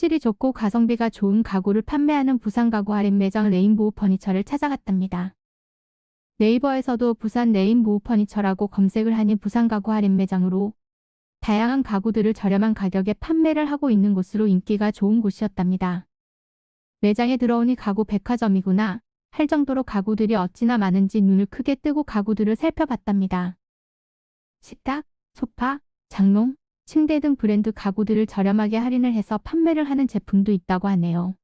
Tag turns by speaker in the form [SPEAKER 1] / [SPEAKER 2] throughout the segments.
[SPEAKER 1] 품질이 좋고 가성비가 좋은 가구를 판매하는 부산 가구 할인 매장 레인보우 퍼니처를 찾아갔답니다. 네이버에서도 부산 레인보우 퍼니처라고 검색을 하니 부산 가구 할인 매장으로 다양한 가구들을 저렴한 가격에 판매를 하고 있는 곳으로 인기가 좋은 곳이었답니다. 매장에 들어오니 가구 백화점이구나 할 정도로 가구들이 어찌나 많은지 눈을 크게 뜨고 가구들을 살펴봤답니다. 식탁, 소파, 장롱, 침대 등 브랜드 가구들을 저렴하게 할인을 해서 판매를 하는 제품도 있다고 하네요.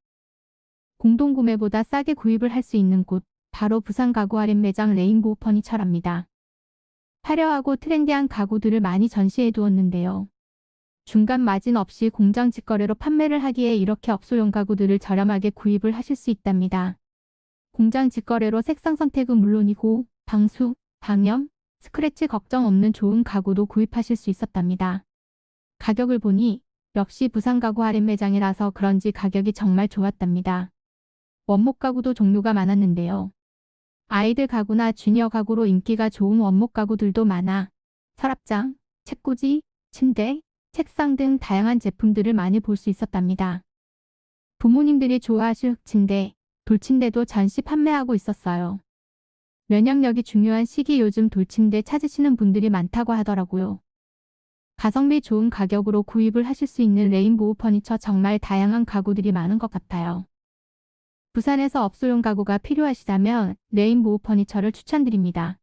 [SPEAKER 1] 공동구매보다 싸게 구입을 할 수 있는 곳, 바로 부산 가구 할인 매장 레인보우 퍼니처랍니다. 화려하고 트렌디한 가구들을 많이 전시해 두었는데요. 중간 마진 없이 공장 직거래로 판매를 하기에 이렇게 업소용 가구들을 저렴하게 구입을 하실 수 있답니다. 공장 직거래로 색상 선택은 물론이고 방수, 방염, 스크래치 걱정 없는 좋은 가구도 구입하실 수 있었답니다. 가격을 보니 역시 부산 가구 할인 매장이라서 그런지 가격이 정말 좋았답니다. 원목 가구도 종류가 많았는데요. 아이들 가구나 주니어 가구로 인기가 좋은 원목 가구들도 많아 서랍장, 책꽂이, 침대, 책상 등 다양한 제품들을 많이 볼 수 있었답니다. 부모님들이 좋아하실 흑침대, 돌침대도 전시 판매하고 있었어요. 면역력이 중요한 시기 요즘 돌침대 찾으시는 분들이 많다고 하더라고요. 가성비 좋은 가격으로 구입을 하실 수 있는 레인보우 퍼니처 정말 다양한 가구들이 많은 것 같아요. 부산에서 업소용 가구가 필요하시다면 레인보우 퍼니처를 추천드립니다.